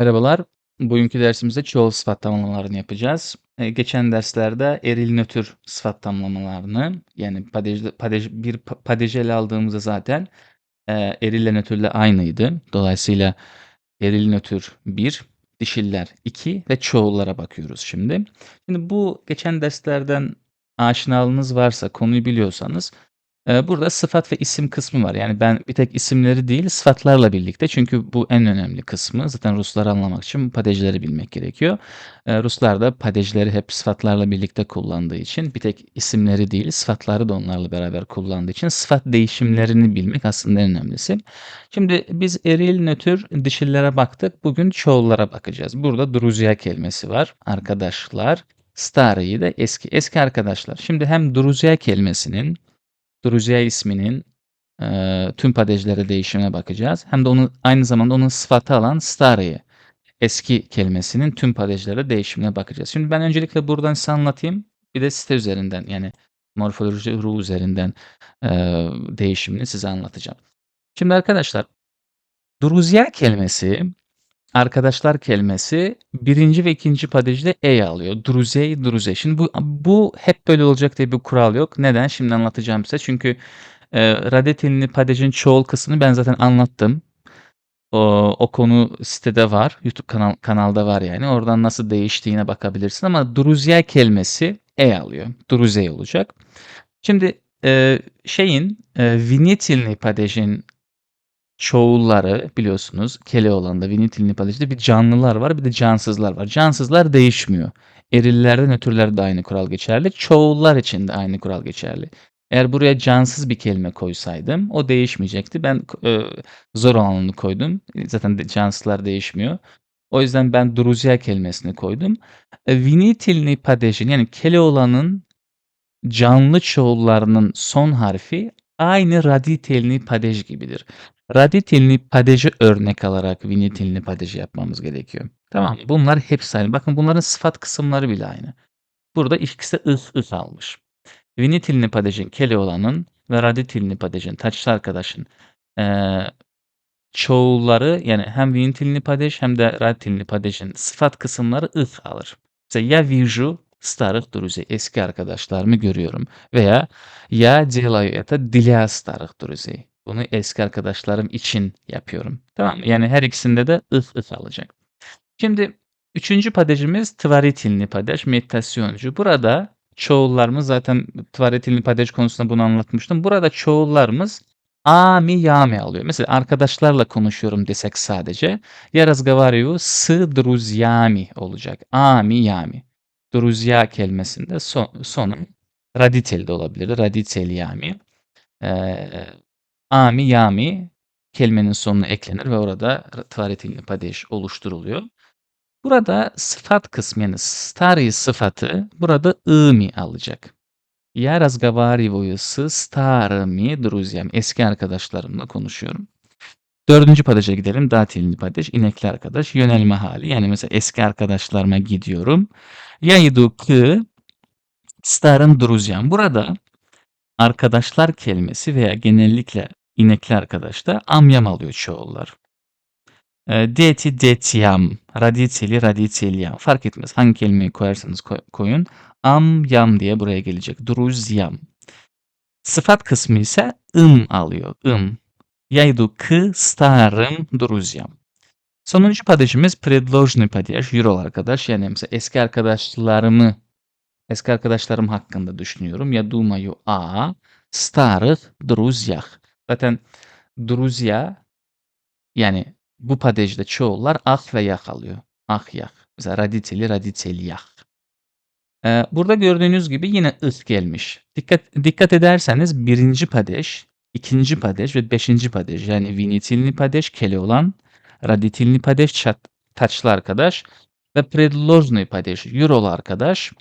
Merhabalar. Bugünkü dersimizde çoğul sıfat tamlamalarını yapacağız. Eee, geçen derslerde eril nötr sıfat tamlamalarını yani padejde padej bir pa padeji ele aldığımızda zaten, eee, erille nötrle aynıydı. Dolayısıyla eril nötr 1, dişiller 2 ve çoğullara bakıyoruz şimdi. Şimdi bu geçen derslerden aşinalığınız varsa, konuyu biliyorsanız Eee, burada sıfat ve isim kısmı var. Yani ben bir tek isimleri değil, sıfatlarla birlikte çünkü bu en önemli kısmı. Zaten Rusları anlamak için padejleri bilmek gerekiyor. Eee, Ruslar da padejleri hep sıfatlarla birlikte kullandığı için bir tek isimleri değil, sıfatları da onlarla beraber kullandığı için sıfat değişimlerini bilmek aslında en önemlisi. Şimdi biz eril, nötr, dişillere baktık. Bugün çoğullara bakacağız. Burada druzya kelimesi var. Arkadaşlar, starıyı da eski. Eski arkadaşlar. Şimdi hem druzya kelimesinin Druzya isminin eee, tüm padejlere değişimine bakacağız. Hem de onu aynı zamanda onun sıfatı alan starı'yı eski kelimesinin tüm padejlere değişimine bakacağız. Şimdi ben öncelikle buradan size anlatayım. Bir de site üzerinden yani morfoloji ru üzerinden eee, değişimini size anlatacağım. Şimdi arkadaşlar Druzya kelimesi arkadaşlar kelimesi birinci ve ikinci padejde e alıyor. Druzey, druze. Şimdi bu bu hep böyle olacak diye bir kural yok. Neden? Şimdi anlatacağım size. Çünkü e, radetinli padejin çoğul kısmını ben zaten anlattım. O, o konu sitede var. YouTube kanal kanalda var yani. Oradan nasıl değiştiğine bakabilirsin ama druzya kelimesi e alıyor. Druzey olacak. Şimdi e, şeyin e, vinitilni padejin çoğulları biliyorsunuz Keloğlan'da, Vinitilni Palej'de bir canlılar var bir de cansızlar var. Cansızlar değişmiyor. Erillerde, nötrlerde de aynı kural geçerli. Çoğullar için de aynı kural geçerli. Eğer buraya cansız bir kelime koysaydım o değişmeyecekti. Ben e, zor olanını koydum. Zaten de, cansızlar değişmiyor. O yüzden ben Druzya kelimesini koydum. E, Vinitilni Padej'in yani Keloğlan'ın canlı çoğullarının son harfi aynı raditelni padej gibidir. Radyatilini padeji örnek alarak vinyetilini padeji yapmamız gerekiyor. Tamam bunlar hepsi aynı. Bakın bunların sıfat kısımları bile aynı. Burada ikisi de ıs ıs almış. Vinitilini padejin kele olanın ve radyatilini padejin taçlı arkadaşın ee, çoğulları yani hem vinitilini padej hem de radyatilini padejin sıfat kısımları ıs alır. Mesela ya viju starık druzi eski arkadaşlarımı görüyorum veya ya celayeta dilya starık druzi Bunu eski arkadaşlarım için yapıyorum. Tamam mı? Yani her ikisinde de ıf ıf alacak. Şimdi üçüncü padejimiz tvaritilni padej, meditasyoncu. Burada çoğullarımız zaten tvaritilni padej konusunda bunu anlatmıştım. Burada çoğullarımız a mi ya mi alıyor. Mesela arkadaşlarla konuşuyorum desek sadece я разговариваю с друзьями olacak. A mi ya mi. Druzya kelimesinde son, sonu raditel de olabilir. Raditel yami. Ee, ami yami kelimenin sonuna eklenir ve orada tvaretin padeş oluşturuluyor. Burada sıfat kısmı yani stari sıfatı burada ımi alacak. Я разговариваю с старыми друзьями. Eski arkadaşlarımla konuşuyorum. Dördüncü padeşe gidelim. Datilini padeş, inekli arkadaş, yönelme hali. Yani mesela eski arkadaşlarıma gidiyorum. Я иду к старым друзьям. Burada arkadaşlar kelimesi veya genellikle inekli arkadaşta amyam alıyor çoğullar. Deti detiyam, raditeli raditelyam. Fark etmez hangi kelimeyi koyarsanız koyun. Amyam diye buraya gelecek. Druzyam. Sıfat kısmı ise ım alıyor. ım. Я иду к старым друзьям. Sonuncu padajımız предложный padaj, Euro arkadaş. Yani mesela eski arkadaşlarımı, eski arkadaşlarım hakkında düşünüyorum. Ya думаю о старых друзьях. Zaten Druzya yani bu padejde çoğullar ah ve yak alıyor. Ah yak. Mesela raditeli raditeli yak. Ee, burada gördüğünüz gibi yine ıh gelmiş. Dikkat, dikkat ederseniz birinci padeş, ikinci padeş ve beşinci padeş yani vinitilni padeş kele olan raditilni padeş çat, taçlı arkadaş ve predlozny padeş eurolu arkadaş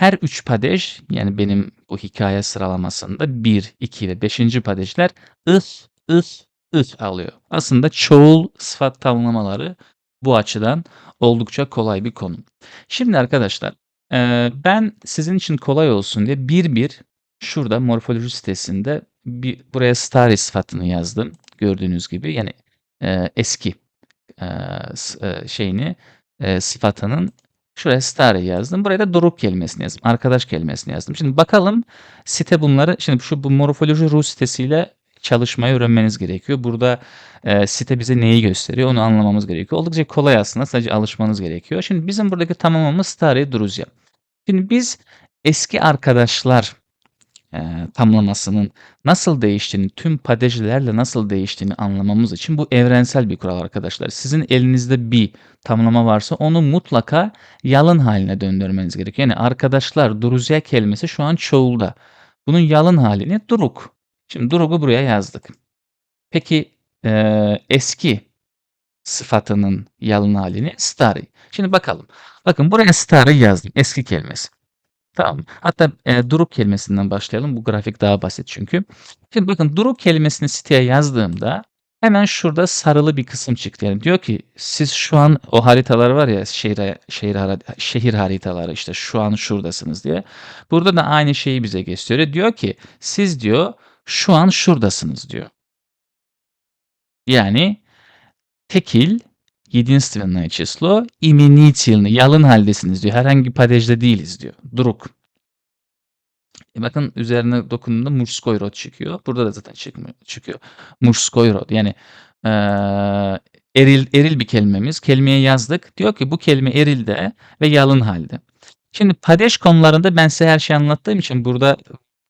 her üç padej yani benim bu hikaye sıralamasında 1, 2 ve 5. padejler ıs, ıs, ıs alıyor. Aslında çoğul sıfat tamlamaları bu açıdan oldukça kolay bir konu. Şimdi arkadaşlar ben sizin için kolay olsun diye bir bir şurada morfoloji sitesinde bir, buraya star sıfatını yazdım. Gördüğünüz gibi yani eee, eski eee, şeyini, sıfatının şuraya stare yazdım. Buraya da drug kelimesini yazdım. Arkadaş kelimesini yazdım. Şimdi bakalım site bunları şimdi şu bu Morphology Ru sitesiyle çalışmayı öğrenmeniz gerekiyor. Burada, eee, site bize neyi gösteriyor onu anlamamız gerekiyor. Oldukça kolay aslında sadece alışmanız gerekiyor. Şimdi bizim buradaki tamamımız stare druzya. Şimdi biz eski arkadaşlar, eee, tamlamasının nasıl değiştiğini, tüm padejlerle nasıl değiştiğini anlamamız için bu evrensel bir kural arkadaşlar. Sizin elinizde bir tamlama varsa onu mutlaka yalın hâline döndürmeniz gerekiyor. Yani arkadaşlar, druzya kelimesi şu an çoğulda. Bunun yalın hâlini drug. Şimdi drug'u buraya yazdık. Peki, eee, eski sıfatının yalın hâlini stari. Şimdi bakalım. Bakın buraya stari yazdım. Eski kelimesi. Tamam. Hatta, eee, drug kelimesinden başlayalım. Bu grafik daha basit çünkü. Şimdi bakın drug kelimesini siteye yazdığımda hemen şurada sarılı bir kısım çıktı. Yani diyor ki siz şu an o haritalar var ya şehir hara şehir haritaları işte şu an şuradasınız diye. Burada da aynı şeyi bize gösteriyor. Diyor ki siz diyor şu an şuradasınız diyor. Yani tekil, единственное число, именительный, yalın haldesiniz diyor. Herhangi bir padejde değiliz diyor. Drug. E bakın üzerine dokunduğumda mужской род çıkıyor. Burada da zaten çıkmıyor çıkıyor. Мужской род yani, eee, eril eril bir kelimemiz. Kelimeyi yazdık. Diyor ki bu kelime erilde ve yalın hâlde. Şimdi padej konularında ben size her şeyi anlattığım için burada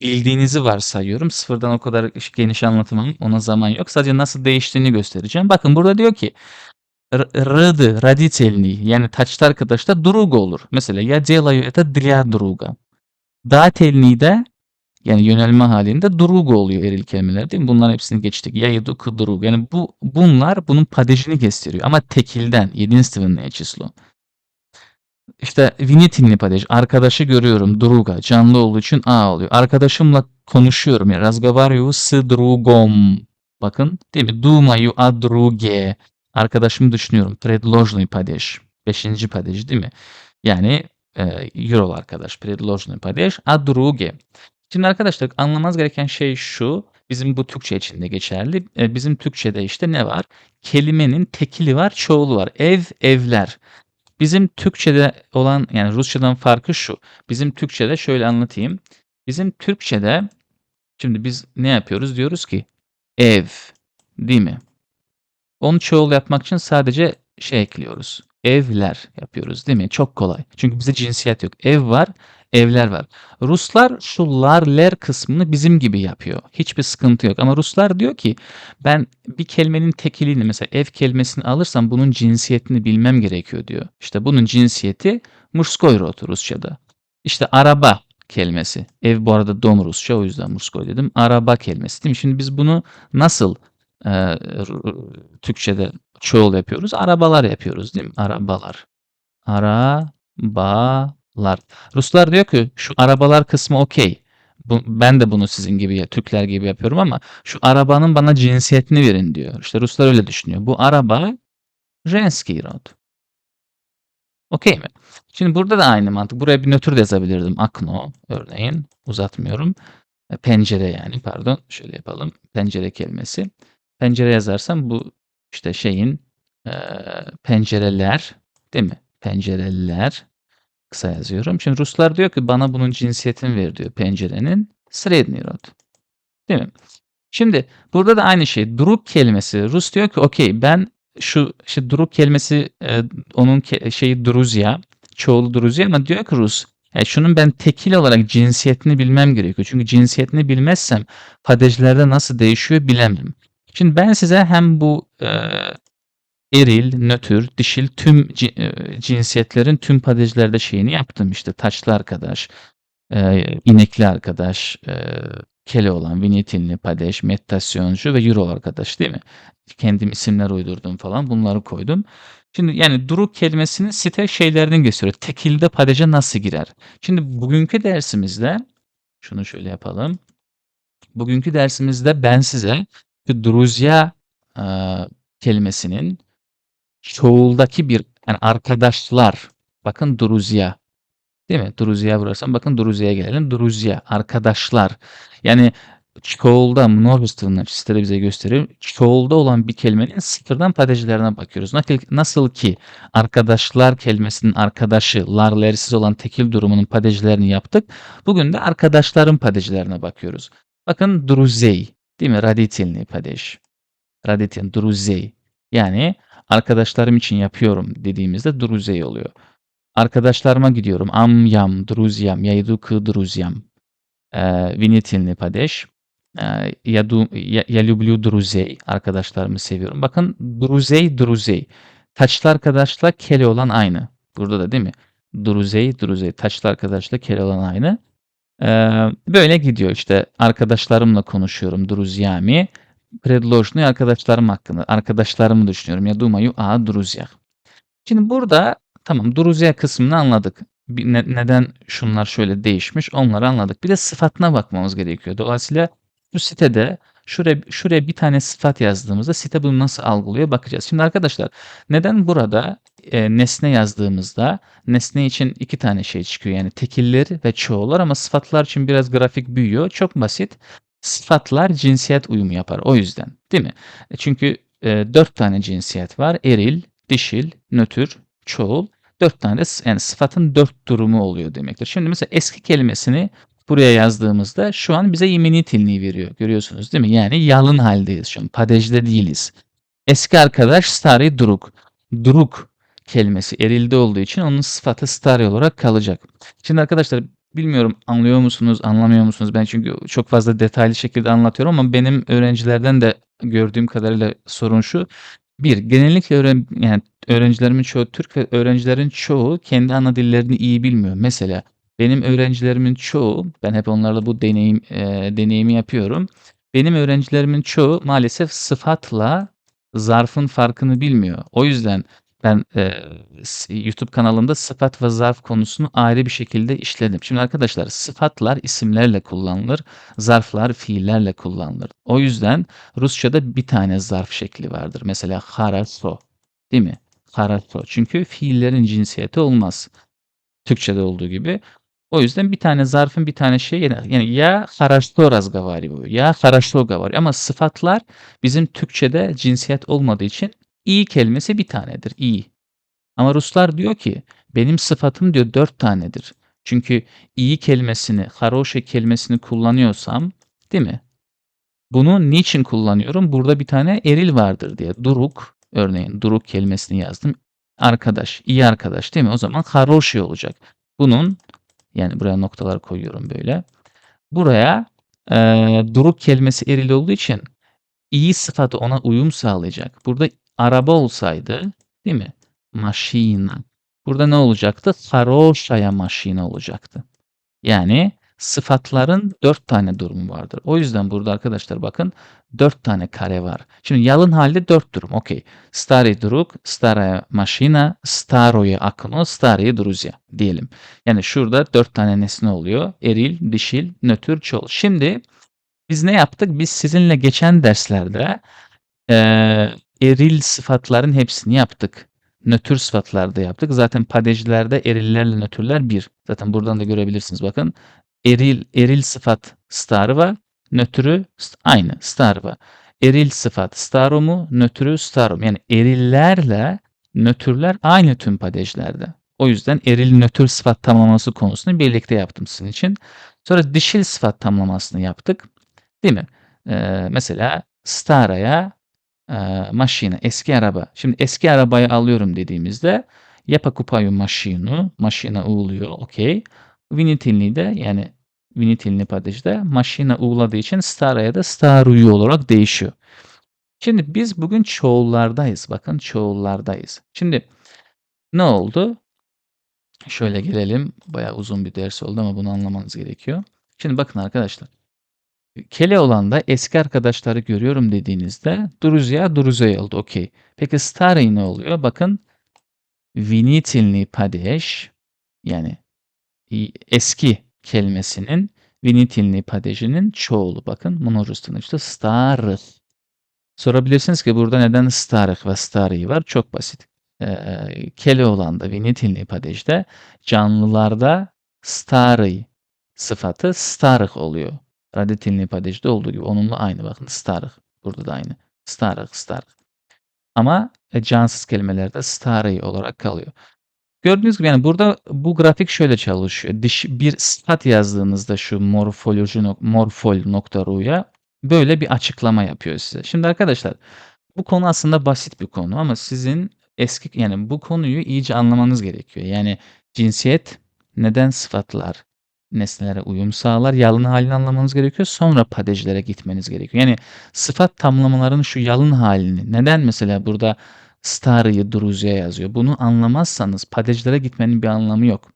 bildiğinizi varsayıyorum. Sıfırdan o kadar geniş anlatamam. Ona zaman yok. Sadece nasıl değiştiğini göstereceğim. Bakın burada diyor ki р роды, родительный yani taçlı arkadaşta друг olur. Mesela я делаю это для друга. Дательный de yani yönelme hâlinde друг oluyor eril kelimeler değil mi? Bunların hepsini geçtik. Я иду к другу. Yani bu bunlar bunun padejini gösteriyor ama tekilden, единственное число. İşte винительный падеж. Arkadaşı görüyorum. Друга. Canlı olduğu için a oluyor. Arkadaşımla konuşuyorum. Yani разговариваю с другом. Bakın değil mi? Думаю о друге. Arkadaşımı düşünüyorum. Предложный падеж. Beşinci padej değil mi? Yani, eee, Eurol arkadaş. Предложный падеж о друге. Şimdi arkadaşlar anlamanız gereken şey şu. Bizim bu Türkçe için de geçerli. Eee, bizim Türkçede işte ne var? Kelimenin tekili var, çoğulu var. Ev, evler. Bizim Türkçede olan yani Rusçadan farkı şu. Bizim Türkçede şöyle anlatayım. Bizim Türkçede şimdi biz ne yapıyoruz? Diyoruz ki ev, değil mi? Onun çoğul yapmak için sadece şey ekliyoruz. Evler yapıyoruz değil mi? Çok kolay. Çünkü bizde cinsiyet yok. Ev var, evler var. Ruslar şu larler kısmını bizim gibi yapıyor. Hiçbir sıkıntı yok. Ama Ruslar diyor ki ben bir kelimenin tekiliğini mesela ev kelimesini alırsam bunun cinsiyetini bilmem gerekiyor diyor. İşte bunun cinsiyeti Murskoy murskoyrot Rusça'da. İşte araba kelimesi. Ev bu arada don Rusça o yüzden murskoy dedim. Araba kelimesi değil mi? Şimdi biz bunu nasıl eee, Türkçede çoğul yapıyoruz? Arabalar yapıyoruz değil mi? Arabalar. Arabalar. Ruslar diyor ki şu arabalar kısmı okey. Bu, ben de bunu sizin gibi Türkler gibi yapıyorum ama şu arabanın bana cinsiyetini verin diyor. İşte Ruslar öyle düşünüyor. Bu araba женский род. Okey mi? Şimdi burada da aynı mantık. Buraya bir nötr de yazabilirdim. Akno örneğin. Uzatmıyorum. E, Pencere yani pardon. Şöyle yapalım. Pencere kelimesi. Pencere yazarsam bu işte şeyin eee, pencereler değil mi? Pencereler kısa yazıyorum. Şimdi Ruslar diyor ki bana bunun cinsiyetini ver diyor pencerenin. Sredni rod. Değil mi? Şimdi burada da aynı şey. Drug kelimesi. Rus diyor ki okey ben şu işte drug kelimesi e, onun ke- şeyi Druzya. Çoğulu Druzya ama diyor ki Rus "Ya şunun ben tekil olarak cinsiyetini bilmem gerekiyor. Çünkü cinsiyetini bilmezsem padejlerde nasıl değişiyor bilemem. Şimdi ben size hem bu eee, eril, nötr, dişil tüm eee, cinsiyetlerin tüm padejlerde şeyini yaptım. İşte taçlı arkadaş, eee, inekli arkadaş, eee, kele olan, vinitilli padej, meditasyoncu ve euro arkadaş değil mi? Kendim isimler uydurdum falan bunları koydum. Şimdi yani drug kelimesinin site şeylerini gösteriyor. Tekilde padeje nasıl girer? Şimdi bugünkü dersimizde şunu şöyle yapalım. Bugünkü dersimizde ben size çünkü Druzya e, kelimesinin çoğuldaki bir yani arkadaşlar bakın Druzya değil mi? Druzya burası. Bakın Druzya'ya gelelim. Druzya arkadaşlar. Yani çoğulda množstvo tırnak sitede bize gösterir. Çoğulda olan bir kelimenin sıfırdan padecilerine bakıyoruz. Nasıl ki arkadaşlar kelimesinin arkadaşı larlersiz olan tekil durumunun padecilerini yaptık. Bugün de arkadaşların padecilerine bakıyoruz. Bakın Druzey değil mi? Raditilni padej. Raditin, druzey. Yani arkadaşlarım için yapıyorum dediğimizde druzey oluyor. Arkadaşlarıma gidiyorum. Am yam, druzyam, yaydu kı druzyam. Vinitilni padej. Я, ду, я, я люблю друзей. Arkadaşlarımı seviyorum. Bakın druzey, druzey. Taçlı arkadaşla kele olan aynı. Burada da değil mi? Druzey, druzey. Taçlı arkadaşla kele olan aynı. Ee, böyle gidiyor işte. Arkadaşlarımla konuşuyorum. Друзьями. Предложную arkadaşlarım hakkında. Arkadaşlarımı düşünüyorum. Ya думаю о друзьях. Şimdi burada tamam друзья kısmını anladık. Bir, ne, neden şunlar şöyle değişmiş onları anladık. Bir de sıfatına bakmamız gerekiyor. Dolayısıyla bu sitede şuraya, şuraya bir tane sıfat yazdığımızda site bunu nasıl algılıyor bakacağız. Şimdi arkadaşlar neden burada e, nesne yazdığımızda nesne için iki tane şey çıkıyor. Yani tekilleri ve çoğullar ama sıfatlar için biraz grafik büyüyor. Çok basit. Sıfatlar cinsiyet uyumu yapar. O yüzden değil mi? E, çünkü e, dört tane cinsiyet var. Eril, dişil, nötr, çoğul. Dört tane de yani sıfatın dört durumu oluyor demektir. Şimdi mesela eski kelimesini buraya yazdığımızda şu an bize yemini tilni veriyor. Görüyorsunuz değil mi? Yani yalın haldeyiz şu an. Padejde değiliz. Eski arkadaş stari duruk. Duruk kelimesi erilde olduğu için onun sıfatı stari olarak kalacak. Şimdi arkadaşlar bilmiyorum anlıyor musunuz, anlamıyor musunuz? Ben çünkü çok fazla detaylı şekilde anlatıyorum ama benim öğrencilerden de gördüğüm kadarıyla sorun şu. Bir, genellikle öğren yani öğrencilerimin çoğu Türk ve öğrencilerin çoğu kendi ana dillerini iyi bilmiyor. Mesela benim öğrencilerimin çoğu, ben hep onlarla bu deneyim e, deneyimi yapıyorum. Benim öğrencilerimin çoğu maalesef sıfatla zarfın farkını bilmiyor. O yüzden ben e, YouTube kanalımda sıfat ve zarf konusunu ayrı bir şekilde işledim. Şimdi arkadaşlar sıfatlar isimlerle kullanılır, zarflar fiillerle kullanılır. O yüzden Rusça'da bir tane zarf şekli vardır. Mesela haraso değil mi? Haraso. Çünkü fiillerin cinsiyeti olmaz. Türkçe'de olduğu gibi. O yüzden bir tane zarfın bir tane şey yani ya haraşto razgavari bu ya haraşto gavari ama sıfatlar bizim Türkçe'de cinsiyet olmadığı için iyi kelimesi bir tanedir iyi. Ama Ruslar diyor ki benim sıfatım diyor dört tanedir. Çünkü iyi kelimesini, haroşe kelimesini kullanıyorsam değil mi? Bunu niçin kullanıyorum? Burada bir tane eril vardır diye. Duruk, örneğin duruk kelimesini yazdım. Arkadaş, iyi arkadaş değil mi? O zaman haroşe olacak. Bunun yani buraya noktalar koyuyorum böyle. Buraya e, duruk kelimesi eril olduğu için iyi sıfatı ona uyum sağlayacak. Burada araba olsaydı değil mi? Maşina. Burada ne olacaktı? Haroşaya maşina olacaktı. Yani sıfatların dört tane durumu vardır. O yüzden burada arkadaşlar bakın dört tane kare var. Şimdi yalın halde dört durum. Okey. Stari drug, staraya maşina, staroye akno, stariye druzya diyelim. Yani şurada dört tane nesne oluyor. Eril, dişil, nötr, çoğul. Şimdi biz ne yaptık? Biz sizinle geçen derslerde e, eril sıfatların hepsini yaptık. Nötr sıfatlarda yaptık. Zaten padejlerde erillerle nötrler bir. Zaten buradan da görebilirsiniz bakın. Eril, eril sıfat starva, nötrü aynı starva. Eril sıfat staromu, nötrü starum. Yani erillerle nötrler aynı tüm padejlerde. O yüzden eril nötr sıfat tamlaması konusunu birlikte yaptım sizin için. Sonra dişil sıfat tamlamasını yaptık. Değil mi? Ee, mesela staraya e, maşina, eski araba. Şimdi eski arabayı alıyorum dediğimizde yapa kupayı maşinu, maşina uluyor, okey. Vinitilni de yani vinitilni padejde maşina uğladığı için staraya da staruyu olarak değişiyor. Şimdi biz bugün çoğullardayız. Bakın çoğullardayız. Şimdi ne oldu? Şöyle gelelim. Bayağı uzun bir ders oldu ama bunu anlamanız gerekiyor. Şimdi bakın arkadaşlar. Kele olan da eski arkadaşları görüyorum dediğinizde Druzya Druzya oldu. Okey. Peki Starry ne oluyor? Bakın Vinitilni Padej yani eski kelimesinin vinitilni padejinin çoğulu. Bakın bunun Rus tanımcısı starıh. Sorabilirsiniz ki burada neden starıh ve starıh var? Çok basit. Ee, kele olan da vinitilni padejde canlılarda starıh sıfatı starıh oluyor. Radetilni padejde olduğu gibi onunla aynı bakın starıh. Burada da aynı. Starıh, starıh. Ama e, cansız kelimelerde starıh olarak kalıyor. Gördüğünüz gibi yani burada bu grafik şöyle çalışıyor. Diş, bir stat yazdığınızda şu morfoloji morfol.ru'ya böyle bir açıklama yapıyor size. Şimdi arkadaşlar bu konu aslında basit bir konu ama sizin eski yani bu konuyu iyice anlamanız gerekiyor. Yani cinsiyet neden sıfatlar nesnelere uyum sağlar yalın halini anlamanız gerekiyor. Sonra padejlere gitmeniz gerekiyor. Yani sıfat tamlamaların şu yalın halini neden mesela burada starıyı Druzya yazıyor. Bunu anlamazsanız padejlere gitmenin bir anlamı yok.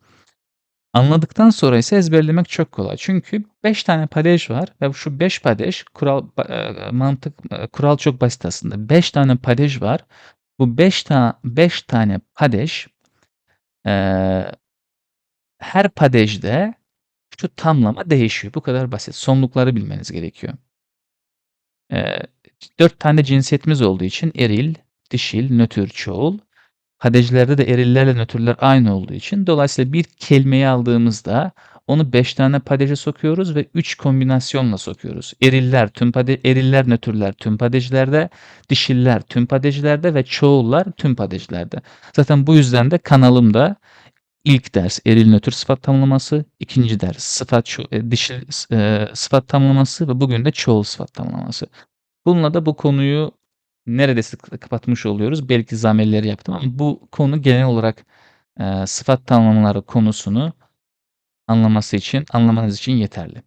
Anladıktan sonra ise ezberlemek çok kolay. Çünkü 5 tane padej var ve şu 5 padej kural e, mantık e, kural çok basit aslında. 5 tane padej var. Bu 5 ta 5 tane padej e, her padejde şu tamlama değişiyor. Bu kadar basit. Sonlukları bilmeniz gerekiyor. E, 4 tane cinsiyetimiz olduğu için eril, dişil, nötr, çoğul. Padejlerde de erillerle nötrler aynı olduğu için dolayısıyla bir kelimeyi aldığımızda onu 5 tane padeje sokuyoruz ve 3 kombinasyonla sokuyoruz. Eriller, tüm pade eriller, nötrler tüm padejlerde, dişiller tüm padejlerde ve çoğullar tüm padejlerde. Zaten bu yüzden de kanalımda ilk ders eril nötr sıfat tamlaması, ikinci ders sıfat e, dişil e, sıfat tamlaması ve bugün de çoğul sıfat tamlaması. Bununla da bu konuyu neredeyse kapatmış oluyoruz. Belki zamirleri yaptım ama bu konu genel olarak e, sıfat tamlamaları konusunu anlaması için, anlamanız için yeterli.